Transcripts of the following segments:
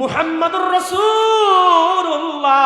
মুহাম্মাদুর রাসূলুল্লাহ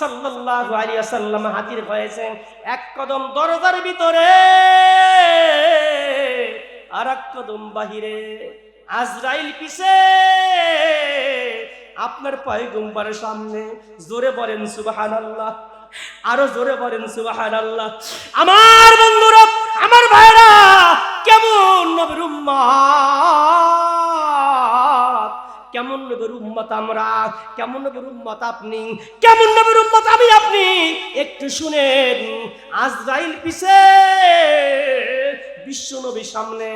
সাল্লাল্লাহু আলাইহি ওয়াসাল্লাম হাজির হয়েছেন। এক কদম দরজার ভিতরে আর এক কদম বাহিরে। আজরাইল পিছে, আপনার পয়গম্বরের সামনে। জোরে বলেন সুবহানাল্লাহ, আরও জোরে বলেন সুবহানাল্লাহ। আমার বন্ধুরা, আমার ভাইরা কেমন নবীর উম্মত কেমন নবীর উম্মত আমরা? কেমন নবীর উম্মত আপনি? কেমন নবীর উম্মত আমি আপনি? একটু শুনেন। আজরাইল পিছে বিশ্ব নবী সামনে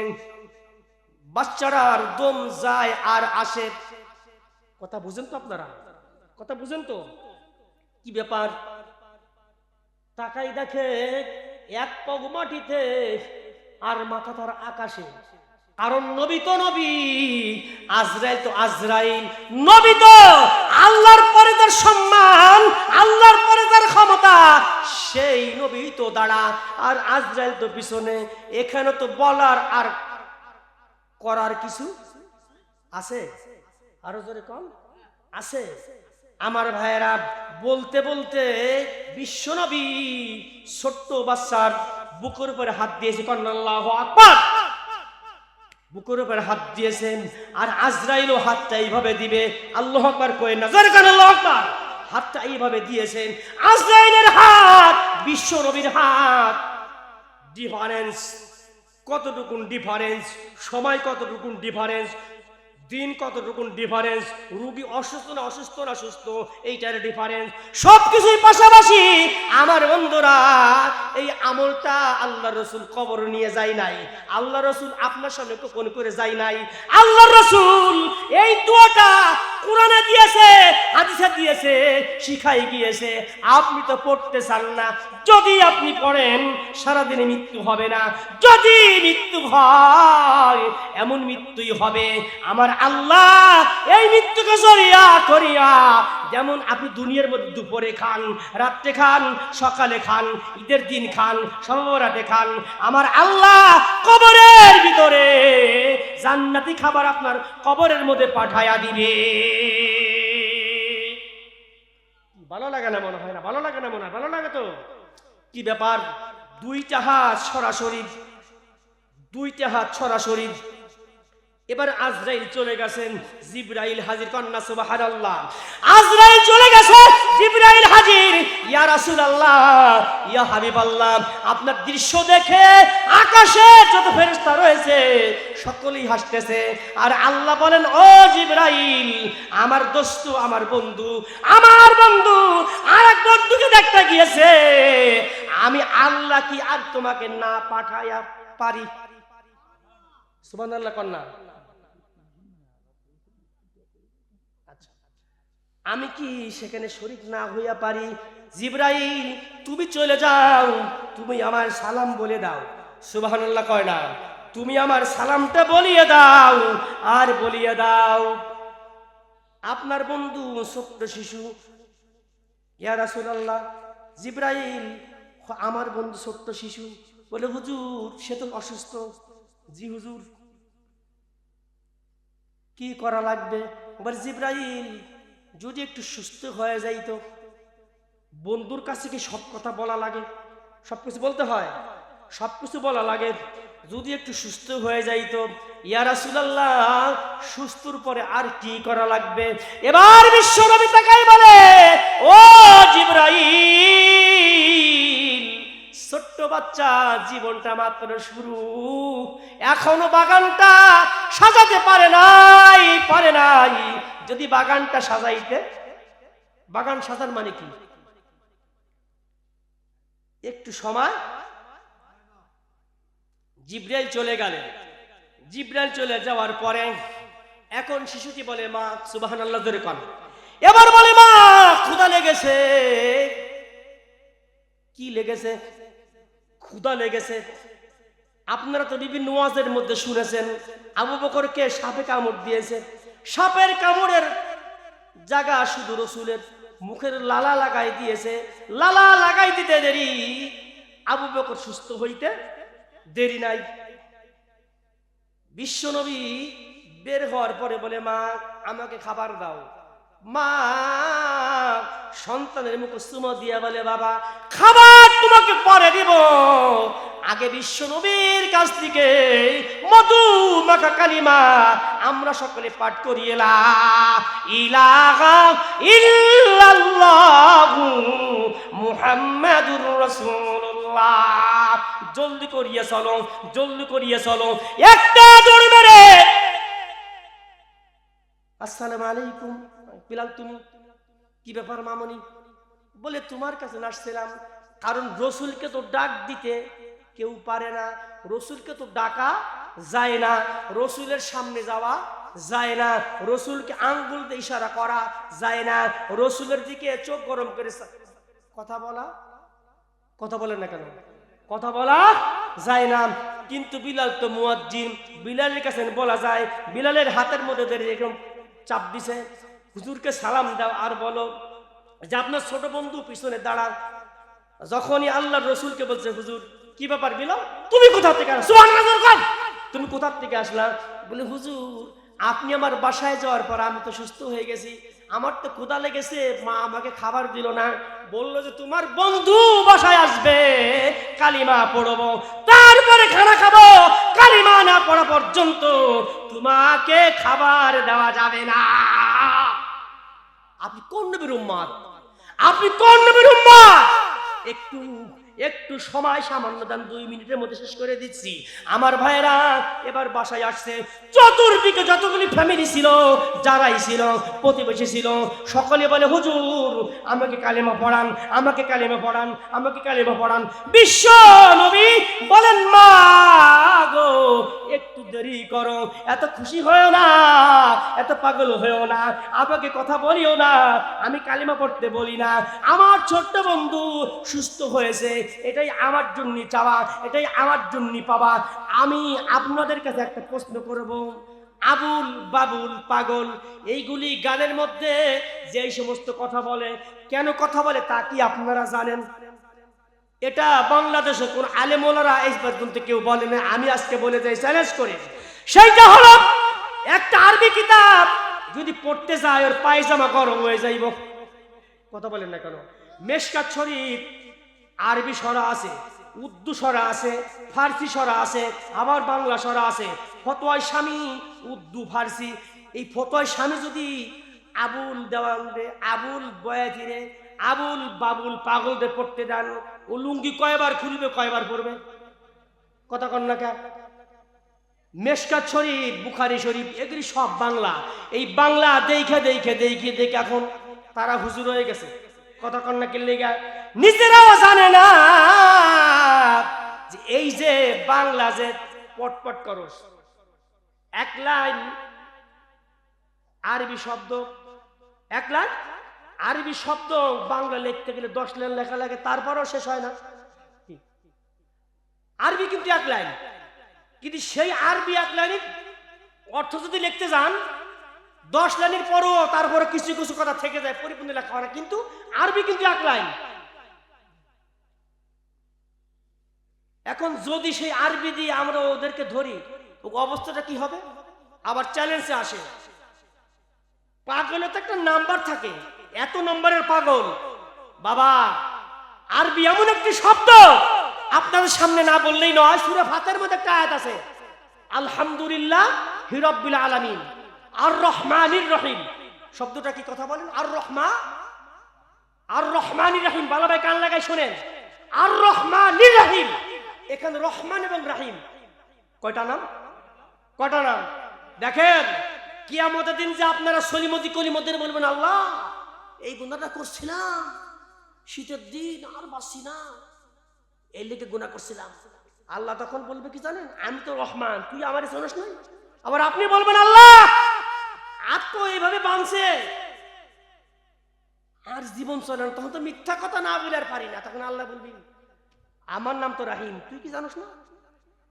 বাচ্চারার দম যায় আর আসে। কথা বুঝেন তো আপনারা? কথা বুঝেন তো? কি ব্যাপার? তাকাই দেখে এক পগ মাটিতে আর মাথা তার আকাশে কারণ নবী তো নবী, আজরাইল তো আজরাইল। নবী তো আল্লাহর পরে তার সম্মান, আল্লাহর পরে তার ক্ষমতা, সেই নবী তো দাঁড়া। আর আজরাইল তো পিছনে, এখানে তো বলার আর করার কিছু আছে? আরও জোরে কম আছে। আমার ভাইয়েরা, বলতে বলতে বিশ্বনবী ছোট্ট বাচ্চার বুকের উপরে হাত দিয়েছে কন্যাল্লাহ আকবার। বুকের উপরে হাত দিয়েছেন, আর আজরাইলও হাতটা এইভাবে দিবে। আল্লাহ আকবার কয়ে না জোরে কান আল্লাহ হাতটা এইভাবে দিয়েছেন। আজরাইলের হাত, বিশ্ব নবীর হাত। ডিফারেন্স কতটুকুন ডিফারেন্স সময় কতটুকুন ডিফারেন্স দিন কতটুকুন ডিফারেন্স রুগী অসুস্থ না অসুস্থ না সুস্থ, এইটার ডিফারেন্স সব কিছুই পাশাপাশি আমার বন্ধুরা এই আমলটা আল্লাহ রসুল কবর নিয়ে যায় নাই। আল্লাহ রসুল আপনার সামনে কোন করে যায় নাই। আল্লাহ রসুল এই দোয়াটা কোরআনে দিয়েছে, হাদিসে দিয়েছে, শিখাই গিয়েছে। আপনি তো পড়তে চান না। যদি আপনি পড়েন, সারাদিনে মৃত্যু হবে না। যদি মৃত্যু হয়, এমন মৃত্যুই হবে। আমার আল্লাহ এই মৃত্যুকে জড়িয়া করিয়া যেমন আপনি দুনিয়ার মধ্যে দুপুরে খান, রাত্রে খান, সকালে খান, ঈদের দিন খান সর্বরাতে খান, আমার আল্লাহ কবরের ভিতরে জান্নাতি খাবার আপনার কবরের মধ্যে পাঠায়া দিবে। ভালো লাগে না মনে হয় না? ভালো লাগে না মনে হয়? ভালো লাগে তো? কি ব্যাপার? দুইটা হাত সরাসরি, দুইটা হাত সরাসরি এবার আজরাইল চলে গেছেন জিব্রাইল হাজির কন্যা সুবহানাল্লাহ। আজরাইল চলে গেছে জিব্রাইল হাজির। ইয়া রাসূলুল্লাহ ইয়া হাবিবাল্লাহ আপনার দৃশ্য দেখে আকাশে যত ফেরেশতা রয়েছে সকলেই হাসতেছে। আর আল্লাহ বলেন ও জিব্রাইল আমার দোস্ত আমার বন্ধু আমার বন্ধু আর এক বন্ধুকে দেখতে গিয়েছে। আমি আল্লাহ কি আর তোমাকে না পাঠাইয়া পারি? সুবহানাল্লাহ কন্যা। আমি কি সেখানে শরিক না হইয়া পারি? জিব্রাইল, তুমি চলে যাও, তুমি আমার সালাম বলে দাও। সুবহানাল্লাহ কয় না, তুমি আমার সালামটা বলিয়ে দাও, আর বলিয়ে দাও। আপনার বন্ধু ছোট্ট শিশু, ইয়া রাসূলুল্লাহ, জিব্রাইল, আমার বন্ধু ছোট্ট শিশু, বলে, হুজুর, সে তো অসুস্থ। জি, হুজুর। কি করা লাগবে? বলে, জিব্রাইল যদি একটু সুস্থ হয়ে যাইতো বন্ধুর কাছে কি সব কথা বলা লাগে? সব কিছু বলতে হয়? সব কিছু বলা লাগে। যদি একটু সুস্থ হয়ে যাইতো ইয়ারাসুল্লাহ সুস্থর পরে আর কি করা লাগবে? এবার বিশ্ব রবি তাকাই বলে বাচ্চা জীবনটা মাত্র শুরু। এখনও বাগানটা সাজাতে পারে নাই পারে নাই। যদি বাগানটা সাজাইতে, বাগান সাজার মানে কি? একটু সময়। জিব্রাইল চলে গেলেন। জিব্রাইল চলে যাওয়ার পরে এখন শিশুটি বলে, মা সুবাহান আল্লাহ ধরে কন। এবার বলে, মা ক্ষুদা লেগেছে। কি লেগেছে? ক্ষুদা লেগেছে। আপনারা তো বিভিন্ন ওয়াজের মধ্যে শুনেছেন, আবু বকরকে সাপে কামড় দিয়েছে। সাপের কামড়ের জায়গা শুধু রসুলের মুখের লালা লাগাই দিয়েছে। লালা লাগাই দিতে দেরি। আবু বকর সুস্থ হইতে দেরি নাই। বিশ্বনবী বের হওয়ার পরে বলে, মা, আমাকে খাবার দাও। মা সন্তানের মুখে সুমো দিয়ে বলে, বাবা, খাবার তোমাকে পরে দিব। আগে বিশ্ব নবীর কাছ থেকে মধু মাখা কালিমা আমরা সকলে পাঠ করি মুহাম্মাদুর রাসূলুল্লাহ। জলদি করিয়ে চলো, জলদি করিয়ে চলো। একটা দৌড় মেরে। আসসালামু আলাইকুম। বিলাল, তুমি কি ব্যাপার মামনি? বলে তোমার কাছে আসছিলাম কারণ রসুলকে তো ডাক দিতে কেউ পারে না, রসুলকে তো ডাকা যায় না, রসুলের সামনে যাওয়া যায় না, রসুলকে আঙ্গুল দিয়ে ইশারা করা যায় না, রসুলের দিকে চোখ গরম করে কথা বলা, কথা বলেন না কেন? কথা বলা যায় না। কিন্তু বিলাল তো মুয়াজ্জিন, বিলালের কাছে বলা যায়, বিলালের হাতের মধ্যে এরকম চাপ দিছে, হুজুরকে সালাম দাও আর বলো যে আপনার ছোট বন্ধু পিছনে দাঁড়ান যখনই আল্লাহ রসুলকে বলছে, হুজুর, কি ব্যাপার বিলাল তুমি কোথা থেকে তুমি কোথা থেকে আসলা? বলে, হুজুর, আপনি আমার বাসায় যাওয়ার পর আমি তো সুস্থ হয়ে গেছি। আমার তো ক্ষুধা লেগেছে, মা আমাকে খাবার দিল না। বলল যে, তোমার বন্ধু বাসায় আসবে, কালিমা পড়ব, তারপরে খানা খাব। কালিমা না পড়া পর্যন্ত তোমাকে খাবার দেওয়া যাবে না। আপনি কোন নবীর উম্মাদ? আপনি কোন নবীর উম্মাদ? একটু একটু সময় সামান্য দান দুই মিনিটের মধ্যে শেষ করে দিচ্ছি। আমার ভাইরা এবার বাসায় আসছে। চতুর্দিকে যতগুলি ফ্যামিলি ছিল, যারাই ছিল, প্রতিবেশী ছিল, সকলে বলে, হুজুর, আমাকে কালেমা পড়ান, আমাকে কালেমা পড়ান, আমাকে কালেমা পড়ান। বিশ্ব নবী বলেন, মা গো, একটু দেরি করো, এত খুশি হয়েও না, এত পাগল হয়েও না, আমাকে কথা বলিও না, আমি কালিমা পড়তে বলি না। আমার ছোট্ট বন্ধু সুস্থ হয়েছে এটাই আমার জন্য চাওয়া, এটাই আমার জন্য পাওয়া। আমি আপনাদের কাছে একটা প্রশ্ন করব। আবুল বাবুল পাগল, এইগুলি গানের মধ্যে যেই সমস্ত কথা বলে, কেন কথা বলে তা কি আপনারা জানেন? এটা বাংলাদেশে কোন আলেমোলারা এই পর্যন্ত কেউ বলে না আমি আজকে বলে যাই চ্যালেঞ্জ করে। সেইটা হলো, একটা আরবি কিতাব, যদি পড়তে যায় ওর পায়জামা গরম হয়ে যাইব। কথা বলেন না কেন? মেশকাত শরীফ আরবি সরা আছে, উর্দু সরা আছে, ফার্সি সরা আছে, আবার বাংলা সরা আছে। ফতোয়ায় স্বামী, উর্দু, ফার্সি। এই ফতোয়ায় স্বামী যদি আবুল দেওয়ানরে আবুল বয়াতিরে আবুল বাবুল পাগলদের পড়তে দেন, ও লুঙ্গি কয়বার খুলবে, কয়বার পড়বে কথা কন না কা মেশকাত শরীফ, বুখারি শরীফ, এগুলি সব বাংলা। এই বাংলা দেখে দেখে দেখে দেখে এখন তারা হুজুর হয়ে গেছে। কথা কন্যা কিনলে নিজেরাও জানে না এই যে বাংলা যে পটপট করস, এক লাইন আরবি শব্দ, এক লাইন আরবি শব্দ বাংলা লিখতে গেলে দশ লাইন লেখা লাগে, তারপরও শেষ হয় না। আরবি কিন্তু এক লাইন। কিন্তু সেই আরবি এক লাইনের অর্থ যদি লিখতে যান, দশ লাইনের পরও তারপরে কিছু কিছু কথা থেকে যায়, পরিপূর্ণ লেখা হয় না। কিন্তু আরবি কিন্তু এক লাইন। এখন যদি সেই আরবি দিয়ে আমরা ওদেরকে ধরি অবস্থাটা কি হবে? আবার চ্যালেঞ্জে আসে। পাগলের তো একটা নাম্বার থাকে। এত নম্বরের পাগল। বাবা, আরবি এমন একটি শব্দ। আপনাদের সামনে না বললেই নয়, সুরে ফাতের মধ্যে একটা আয়াত আছে। আলহামদুলিল্লাহ হিরব্বিল আলামিন। আর রহমানির রহিম। শব্দটা কি কথা বলেন? আর রহমা আর রহমানির রহিম। বালা ভাই কান লাগাই শোনেন। আর রহমানির রহিম। এখানে রহমান এবং রাহিম। কয়টা নাম? কয়টা নাম? দেখেন, কিয়ামতের দিন যে আপনারা সলিমতি কলিমতের বলবেন, আল্লাহ, এই গুণাটা করছিলাম। শীতের দিন আর বাসি না। এই লেগে গুণা করছিলাম। আল্লাহ তখন বলবে কি জানেন? আমি তো রহমান, তুই আমার শোনস নাই। আবার আপনি বলবেন, আল্লাহ তো এইভাবে বাঁধছে আর জীবন চলে তখন তো মিথ্যা কথা না বলে আর পারি না। তখন আল্লাহ বলবি আমার নাম তো রাহিম, তুই কি জানোস না?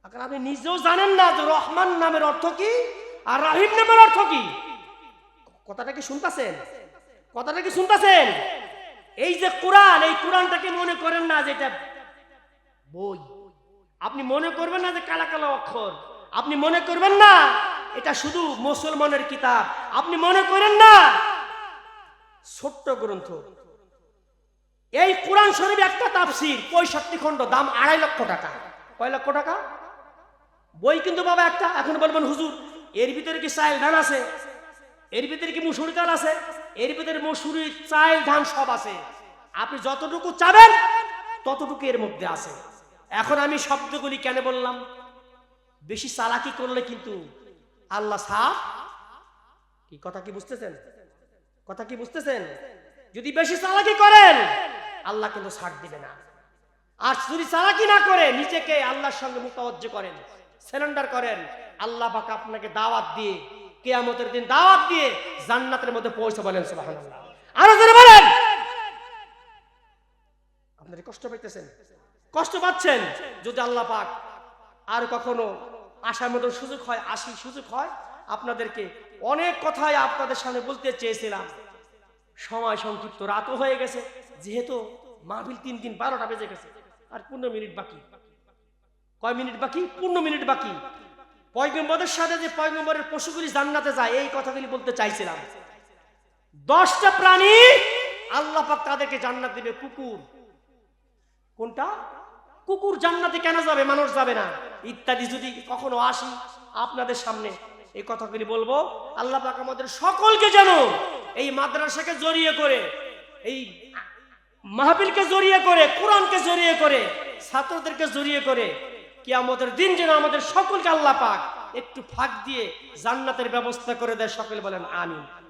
আপনি নিজেও জানেন না যে রহমান নামের অর্থ কি আর রাহিম নামের অর্থ কি? কথাটা কি শুনতেছেন? কথাটা কি শুনতেছেন? এই যে কোরআন, এই কোরআনটাকে মনে করেন না যে এটা বই? আপনি মনে করবেন না যে কালা কালা অক্ষর। আপনি মনে করবেন না এটা শুধু মুসলমানের কিতাব। আপনি মনে করেন না ছোট্ট গ্রন্থ। এই কোরআন শরীফ একটা তাফসির, পঁয়ষট্টি খণ্ড, দাম আড়াই লক্ষ টাকা। কয় লক্ষ টাকা? বই কিন্তু বাবা একটা, এখন বলবেন হুজুর, এর ভিতরে কি চাইল ধান আছে? এর ভিতরে কি মুসুরি চাল আছে? এর ভিতরে মুসুরি, চাইল, ধান সব আছে। আপনি যতটুকু চাবেন, ততটুকু এর মধ্যে আছে। এখন আমি শব্দগুলি কেন বললাম? বেশি চালাকি করলে কিন্তু আল্লাহ সাফ। কি, কথা কি বুঝতেছেন? কথা কি বুঝতেছেন? যদি বেশি চালাকি করেন আল্লাহ কিন্তু ছাড় দিবে না। আর যদি চালাকি না করে, নিজেকে আল্লাহর সঙ্গে মুতাবজ্জ করেন, সিলিন্ডার করেন, আল্লাহ পাক আপনাকে দাওয়াত দিয়ে, কেয়ামতের দিন দাওয়াত দিয়ে জান্নাতের মধ্যে পৌঁছে বলেন, সুবহানাল্লাহ। আরও জোরে বলেন। আপনারা কষ্ট পাইতেছেন? কষ্ট পাচ্ছেন? যদি আল্লাহ পাক আর কখনো আসার মতো সুযোগ হয়, আসি সুযোগ হয়, আপনাদেরকে অনেক কথাই আপনাদের সামনে বলতে চেয়েছিলাম। সময় সংক্ষিপ্ত রাতও হয়ে গেছে, যেহেতু মাহফিল তিন তিন বারোটা বেজে গেছে। আর পনেরো মিনিট বাকি। কয় মিনিট বাকি? পনেরো মিনিট বাকি। পয়গম্বরের সাথে যে পয়গম্বরের পশুগুলি জান্নাতে যায়, এই কথাগুলি বলতে চাইছিলাম। দশটা প্রাণী আল্লাহ পাক তাদেরকে জান্নাত দিবে। কুকুর। কোনটা? কুকুর জান্নাতে কেন যাবে? মানুষ যাবে না। ইত্যাদি যদি কখনো আসি আপনাদের সামনে এই কথাগুলি বলব? আল্লাহ পাক আমাদের সকলকে যেন এই মাদ্রাসাকে জড়িয়ে করে, এই মাহফিলকে জড়িয়ে করে, কোরআনকে জড়িয়ে করে, ছাত্রদেরকে জড়িয়ে করে কি আমাদের দিন যেন আমাদের সকলকে আল্লাহ পাক একটু ফাঁক দিয়ে জান্নাতের ব্যবস্থা করে দেয়। সকলে বলেন, আমিন।